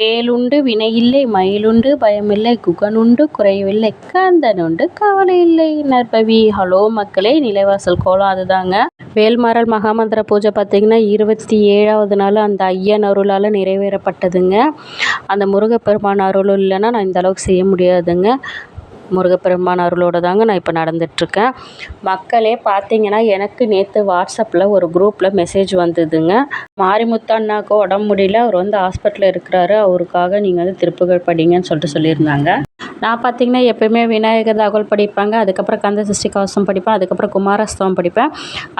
வேலுண்டு வினையில்லை மயிலுண்டு பயமில்லை குகனுண்டு குறைவில்லை கந்தனுண்டு கவலை இல்லை நற்பவி. ஹலோ மக்களே நிலைவாசல் கோலம் அதுதாங்க வேல்மாறல் மகாமந்திர பூஜை பார்த்திங்கன்னா இருபத்தி ஏழாவது நாள் அந்த ஐயன் அருளால் நிறைவேறப்பட்டதுங்க. அந்த முருகப்பெருமான் அருள் இல்லைன்னா நான் இந்த அளவுக்கு செய்ய முடியாதுங்க. முருகப்பெருமான் அருளோடு தாங்க நான் இப்போ நடந்துகிட்ருக்கேன் மக்களே பார்த்தீங்கன்னா எனக்கு நேற்று வாட்ஸ்அப்பில் ஒரு குரூப்பில் மெசேஜ் வந்ததுங்க. மாரிமுத்தண்ணாக்கு உடம்பு முடியல அவர் வந்து ஹாஸ்பிட்டலில் இருக்கிறாரு அவருக்காக நீங்கள் வந்து திருப்புகழ் படிங்கன்னு சொல்லிட்டு சொல்லியிருந்தாங்க. நான் பார்த்திங்கன்னா எப்போயுமே விநாயகர் தகவல் படிப்பாங்க அதுக்கப்புறம் கந்த சஷ்டி கவசம் படிப்பேன் அதுக்கப்புறம் குமாரஸ்தவம் படிப்பேன்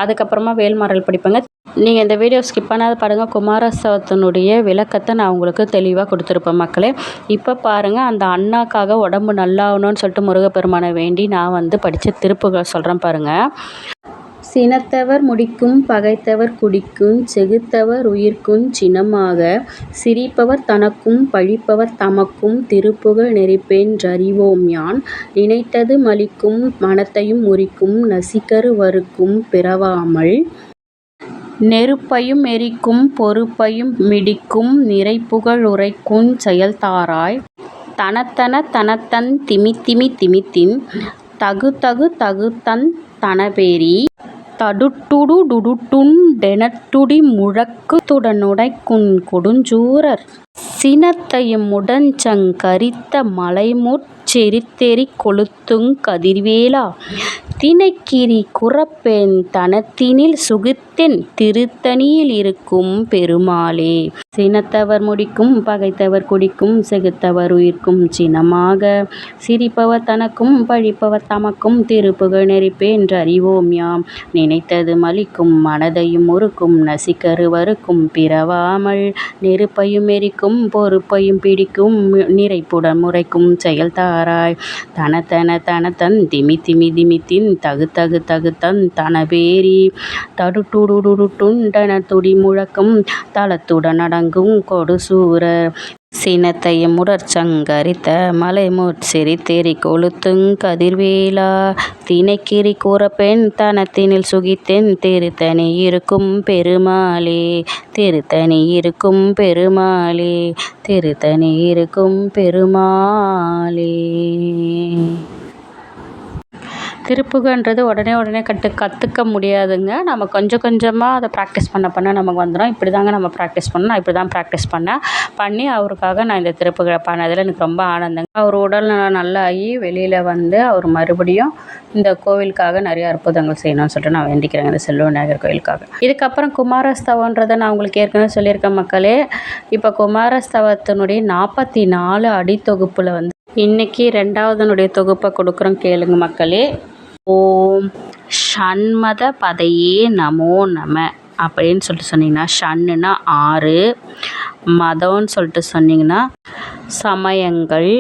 அதுக்கப்புறமா வேல்மாரல் படிப்பேங்க. நீங்கள் இந்த வீடியோ ஸ்கிப் பண்ணாத பாருங்கள் குமாரஸ்தவத்தினுடைய விளக்கத்தை நான் உங்களுக்கு தெளிவாக கொடுத்துருப்பேன் மக்களே. இப்போ பாருங்கள் அந்த அண்ணாக்காக உடம்பு நல்லாகணும்னு சொல்லிட்டு முருகப்பெருமானை வேண்டி நான் வந்து படித்த திருப்புகள் சொல்கிறேன் பாருங்கள் சினத்தவர் முடிக்கும் பகைத்தவர் குடிக்கும் செகுத்தவர் உயிர்க்குஞ் சினமாக சிரிப்பவர் தனக்கும் பழிப்பவர் தமக்கும் திருப்புகழ் நெறிப்பென்றறிவோம் யான். நினைத்தது மலிக்கும் மனத்தையும் முறிக்கும் நசிகரு வறுக்கும் பிறவாமல் நெருப்பையும் எரிக்கும் பொறுப்பையும் மிடிக்கும் நிறைப்புகழ் உரைக்குஞ் செயல்தாராய் தனத்தன தனத்தன் திமித்திமி திமித்தின் தகுதகு தகுதந் தனபேரி தடுட்டுடு டுடுட்டுண் டெனட்டுடி முழக்குதுடனுடைக்குங் கொடுஞ்சூரர். சினத்தையும் முடஞ்சங் கரித்த மலைமுற் செரித்தெறிக் கொளுத்துங் கதிர்வேலா. தினைக்கிரி குறப்பென் தனத்தினில் சுகித்தென் திருத்தணியில் இருக்கும் பெருமாளே. சினத்தவர் முடிக்கும் பகைத்தவர் குடிக்கும் செகுத்தவர் உயிர்க்கும் சினமாக. சிரிப்பவர் தனக்கும் பழிப்பவர் தமக்கும் திருப்புகழ் நெறிப்பென்றறிவோம் யாம். நினைத்தது மலிக்கும் மனதையும் முறுக்கும் நசிக்கருவருக்கும் பிறவாமல் நெருப்பையும் எரிக்கும் பொறுப்பையும் பிடிக்கும் நிறைப்புடன் முறைக்கும் செயல்தாராய் தனத்தன தனதன் திமி திமி திமித்தின் தகுதகு தகுத்தன் தனபேரி தடுட்டுடுடுட்டுண் துடி முழக்கும் நட அடங்கும் கொடுசூரர் சினத்தையும் உடற்சங்கரித்த கரித்த தெறி கொளுத்துங் கதிர்வேலா. தினைக்கிரி பெண் தனத்தினில் சுகித்தென் திருத்தணி இருக்கும் பெருமாளே. திருத்தணி இருக்கும் பெருமாளே. திருத்தணி இருக்கும் பெருமாளே. திருப்புகன்றது உடனே உடனே கற்று கற்றுக்க முடியாதுங்க. நம்ம கொஞ்சம் கொஞ்சமாக அதை ப்ராக்டிஸ் பண்ண பண்ண நமக்கு வந்துடும் இப்படி தாங்க நம்ம ப்ராக்டிஸ் பண்ணணும். நான் இப்படி தான் ப்ராக்டிஸ் பண்ணேன். பண்ணி அவருக்காக நான் இந்த திருப்புகளை பண்ணதில் எனக்கு ரொம்ப ஆனந்தங்க. அவர் உடல்நலம் நல்லாகி வெளியில் வந்து அவர் மறுபடியும் இந்த கோவிலுக்காக நிறைய அற்புதங்கள் செய்யணும்னு சொல்லிட்டு நான் வேண்டிக்கிறேங்க இந்த செல்வ விநாயகர் கோயிலுக்காக. இதுக்கப்புறம் குமாரஸ்தவன்றதை நான் உங்களுக்கு ஏற்கனவே சொல்லியிருக்கேன் மக்களே. இப்போ குமாரஸ்தவத்தினுடைய நாற்பத்தி நாலு அடித்தொகுப்பில் வந்து இன்றைக்கி ரெண்டாவதுனுடைய தொகுப்பை கொடுக்குறோம் கேளுங்க மக்களே. ஓம் ஷண்மத பதையே நமோ நம அப்படின்னு சொல்லிட்டு சொன்னீங்கன்னா ஷண்ணுன்னா ஆறு மதம்னு சொல்லிட்டு சொன்னீங்கன்னா சமயங்கள்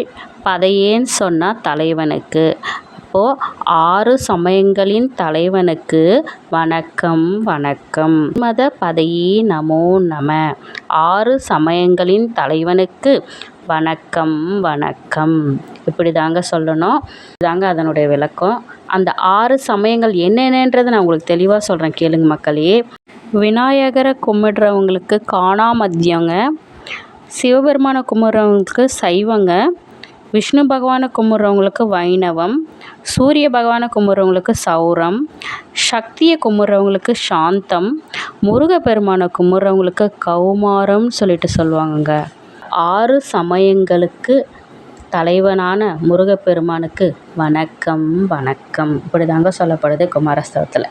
பதையேன்னு சொன்னால் தலைவனுக்கு. அப்போது ஆறு சமயங்களின் தலைவனுக்கு வணக்கம் வணக்கம். மத பதையே நமோ நம ஆறு சமயங்களின் தலைவனுக்கு வணக்கம் வணக்கம். இப்படி தாங்க சொல்லணும். இதாங்க அதனுடைய விளக்கம். அந்த ஆறு சமயங்கள் என்னென்னன்றதை நான் உங்களுக்கு தெளிவாக சொல்கிறேன் கேளுங்க மக்களே. விநாயகரை கும்பிடுறவங்களுக்கு காணாமத்தியங்க சிவபெருமானை கும்பிட்றவங்களுக்கு சைவங்க விஷ்ணு பகவானை கும்பிட்றவங்களுக்கு வைணவம் சூரிய பகவானை கும்பிட்றவங்களுக்கு சௌரம் சக்தியை கும்பிட்றவங்களுக்கு சாந்தம் முருகப்பெருமானை கும்பிட்றவங்களுக்கு கௌமாரம்னு சொல்லிட்டு சொல்லுவாங்கங்க. ஆறு சமயங்களுக்கு தலைவனான முருகப்பெருமானுக்கு வணக்கம் வணக்கம். இப்படி தாங்க சொல்லப்படுது குமாரஸ்தவத்தில்.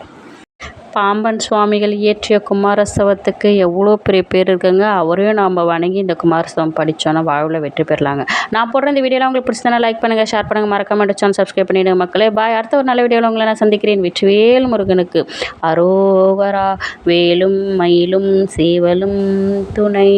பாம்பன் சுவாமிகள் இயற்றிய குமாரஸ்தவத்துக்கு எவ்வளோ பெரிய பேர் இருக்குங்க? அவரையும் நாம் வணங்கி இந்த குமாரஸ்தவம் படித்தோன்னா வாழ்வில் வெற்றி பெறலாங்க. நான் போடுற இந்த வீடியோலாம் உங்களுக்கு பிடிச்சதுனா லைக் பண்ணுங்கள் ஷேர் பண்ணுங்கள் மறக்காம சேனல் சப்ஸ்கிரைப் பண்ணிவிடுங்க மக்களே. பாய் அடுத்த ஒரு நல்ல வீடியோவில் உங்களை நான் சந்திக்கிறேன். வெற்றிவேல் முருகனுக்கு. அரோகரா வேலும் மயிலும் சேவலும் துணை.